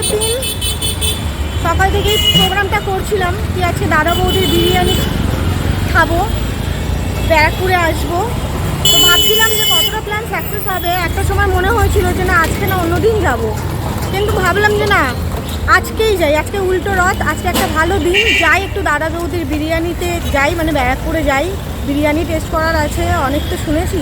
আগের দিন। সকাল থেকেই প্রোগ্রামটা করছিলাম কি আজকে দাদা বৌদির বিরিয়ানি খাব, ব্যারাকপুরে আসব। তো ভাবছিলাম যে কতটা প্ল্যান সাকসেস হবে। একটা সময় মনে হয়েছিল যে না, আজকে না অন্যদিন যাব। কিন্তু ভাবলাম যে না, আজকেই যাই। আজকে উল্টো রথ, আজকে একটা ভালো দিন। যাই একটু দাদা বৌদির বিরিয়ানিতে যাই মানে ব্যারাকপুরে যাই। বিরিয়ানি টেস্ট করার আছে, অনেক তো শুনেছি।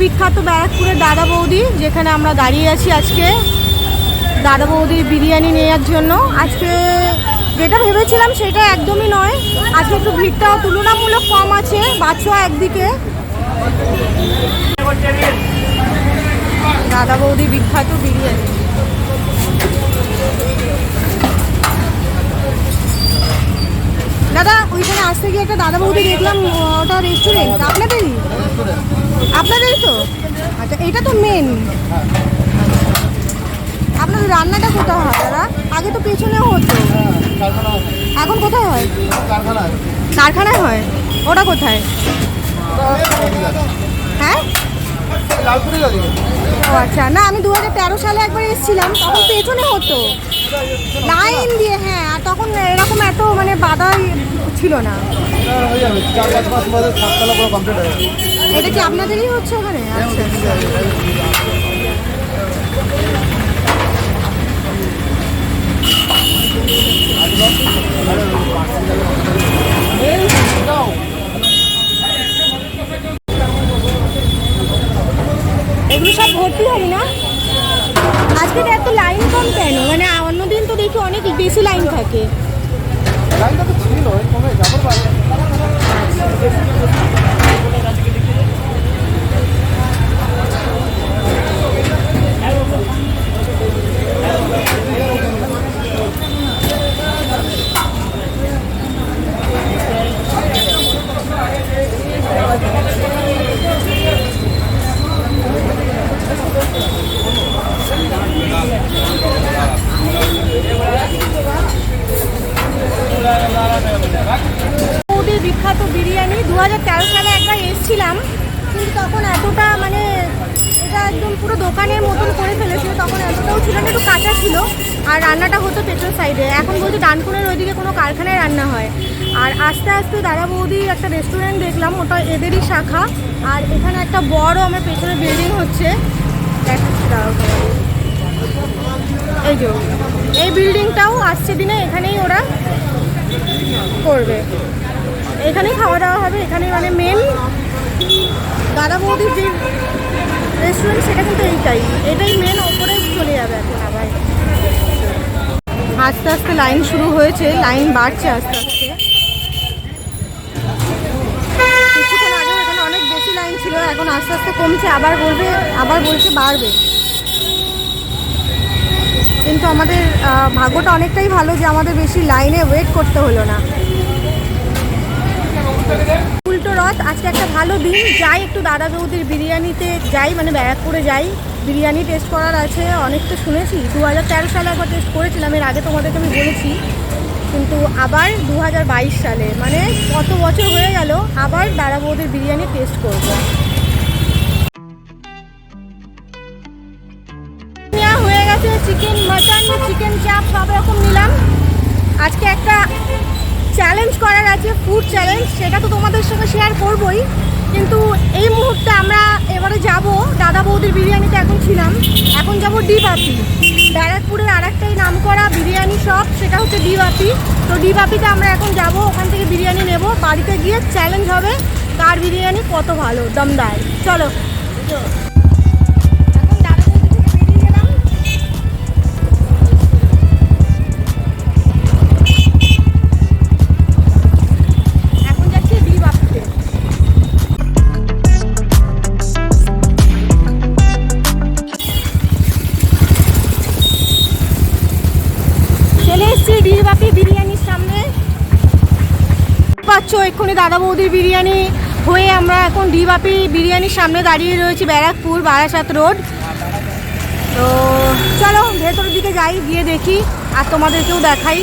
বিখ্যাত ব্যারাকপুরের দাদা বৌদি, যেখানে আমরা দাঁড়িয়ে আছি আজকে। দাদা বৌদির বিরিয়ানি নেওয়ার জন্য। আজকে যেটা ভেবেছিলাম সেটা একদমই নয়। আজকে একটু ভিড়টাও তুলনামূলক কম আছে বাচ্চা একদিকে। দাদা বৌদি বিখ্যাত বিরিয়ানি। দাদা, ওইখানে আসতে গিয়ে একটা দাদা বৌদি দেখলাম, ওটা রেস্টুরেন্ট আপনাদেরই? আপনাদেরই তো? আচ্ছা এটা তো মেন আপনাদের রান্নাটা কোথায় হয় দাদা? আগে তো পেছনেও হতো। এখন কোথায় হয়? কারখানায় হয়। ওটা কোথায়? হ্যাঁ? ও আচ্ছা না, আমি দু হাজার তেরো সালে একবার এসেছিলাম, তখন পেছনে হতো। লাইন দিয়ে হ্যাঁ আর তখন এরকম এত মানে বাধা ছিল না। এটা কি আপনাদেরই হচ্ছে ওখানে? আচ্ছা। এগুলো সব ভর্তি হয় না? আজকে এত লাইন কম কেন? মানে অন্যদিন তো দেখি অনেক বেশি লাইন থাকে। বৌদির বিখ্যাত বিরিয়ানি দু হাজার তেরো সালে একবার এসেছিলাম কিন্তু তখন এতটা মানে এটা একদম পুরো দোকানের মতন করে ফেলেছিল তখন এতটাও ছিল একটু কাঁচা ছিল। আর রান্নাটা হতো পেছন সাইডে এখন বলছি ডানকুনের ওইদিকে কোনো কারখানায় রান্না হয়। আর আস্তে আস্তে দাদা বৌদি একটা রেস্টুরেন্ট দেখলাম, ওটা এদেরই শাখা। আর এখানে একটা বড় আমার পেছনে বিল্ডিং হচ্ছে। এই যে, এই বিল্ডিংটাও আসছে দিনে, এখানেই ওরা করবে। এখানেই খাওয়া দাওয়া হবে, এখানেই মানে মেন দাদা বৌদির যে রেস্টুরেন্ট সেটা কিন্তু এইটাই। এটাই মেন ওপরে চলে যাবে এখন আবার। আস্তে আস্তে লাইন শুরু হয়েছে লাইন বাড়ছে আস্তে আস্তে। কিছুক্ষণ আগে এখানে অনেক বেশি লাইন ছিল, এখন আস্তে আস্তে কমছে, আবার বলবে, আবার বলছে বাড়বে। কিন্তু আমাদের ভাগ্যটা অনেকটাই ভালো যে আমাদের বেশি লাইনে ওয়েট করতে হলো না উল্টো রথ আজকে একটা ভালো দিন, যাই একটু দাদা বৌদির বিরিয়ানিতে যাই মানে ব্যারাকপুরে যাই। বিরিয়ানি টেস্ট করার আছে অনেক তো শুনেছি। দু হাজার তেরো সালে একবার টেস্ট করেছিলাম, এর আগে তোমাদেরকে আমি বলেছি। কিন্তু আবার দু হাজার বাইশ সালে মানে কত বছর হয়ে গেল, আবার দাদা বৌদির বিরিয়ানি টেস্ট করব। হয়ে গেছে চিকেন মাটন চিকেন চাপ সব রকম নিলাম। আজকে একটা চ্যালেঞ্জ করার আছে ফুড চ্যালেঞ্জ সেটা তো তোমাদের সঙ্গে শেয়ার করবই। কিন্তু এই মুহূর্তে আমরা এবারে যাব। দাদা বৌদির বিরিয়ানিতে এখন ছিলাম। এখন যাব ডিবাপি। ব্যারাকপুরের আর একটাই নাম করা বিরিয়ানি শপ সেটা হচ্ছে ডিবাপি। তো ডিবাপিতে আমরা এখন যাব, ওখান থেকে বিরিয়ানি নেব। বাড়িতে গিয়ে চ্যালেঞ্জ হবে, কার বিরিয়ানি কত ভালো দমদার চলো। ডি বাপি বিরিয়ানির সামনে। পাচ্ছ এক্ষুনি দাদা বৌদির বিরিয়ানি হয়ে আমরা এখন ডি বাপি বিরিয়ানির সামনে দাঁড়িয়ে রয়েছি ব্যারাকপুর বারাসাত রোড। তো চলো, ভেতরের দিকে যাই, গিয়ে দেখি আর তোমাদেরকেও দেখাই।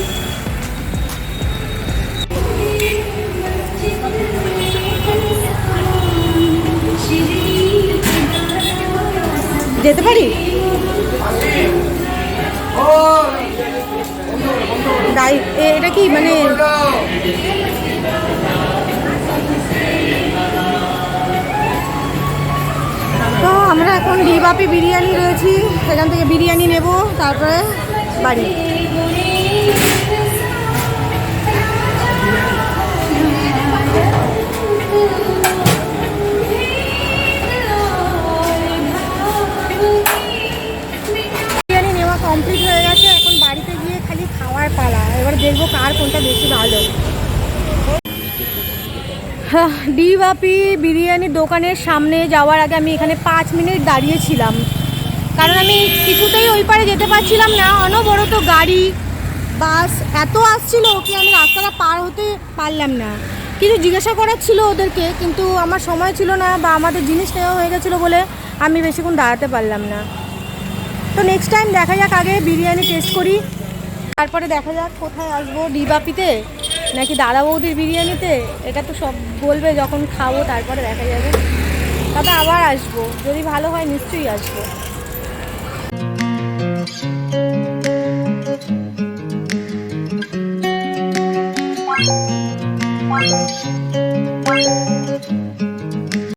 যেতে পারি? এটা কি মানে তো আমরা এখন ডিবাপি বিরিয়ানি রয়েছি। সেখান থেকে বিরিয়ানি নেব, তারপরে বাড়ি। দেখব কার কোনটা বেশি ভালো। ডিবাপি বিরিয়ানির দোকানের সামনে যাওয়ার আগে আমি এখানে পাঁচ মিনিট দাঁড়িয়েছিলাম। কারণ আমি কিছুতেই ওই পারে যেতে পারছিলাম না, অনবরত গাড়ি, বাস এত আসছিল কি আমি রাস্তাটা পার হতে পারলাম না। কিছু জিজ্ঞাসা করার ছিল ওদেরকে, কিন্তু আমার সময় ছিল না বা আমাদের জিনিস নেওয়া হয়ে গেছিল বলে আমি বেশিক্ষণ দাঁড়াতে পারলাম না। তো নেক্সট টাইম দেখা যাক, আগে বিরিয়ানি টেস্ট করি। তারপরে দেখা যাক কোথায় আসব, ডিবাপিতে নাকি দাদা বৌদির বিরিয়ানিতে? এটা তো সব বলবে যখন খাব, তারপরে দেখা যাবে। তবে আবার আসব, যদি ভালো হয় নিশ্চয়ই আসব।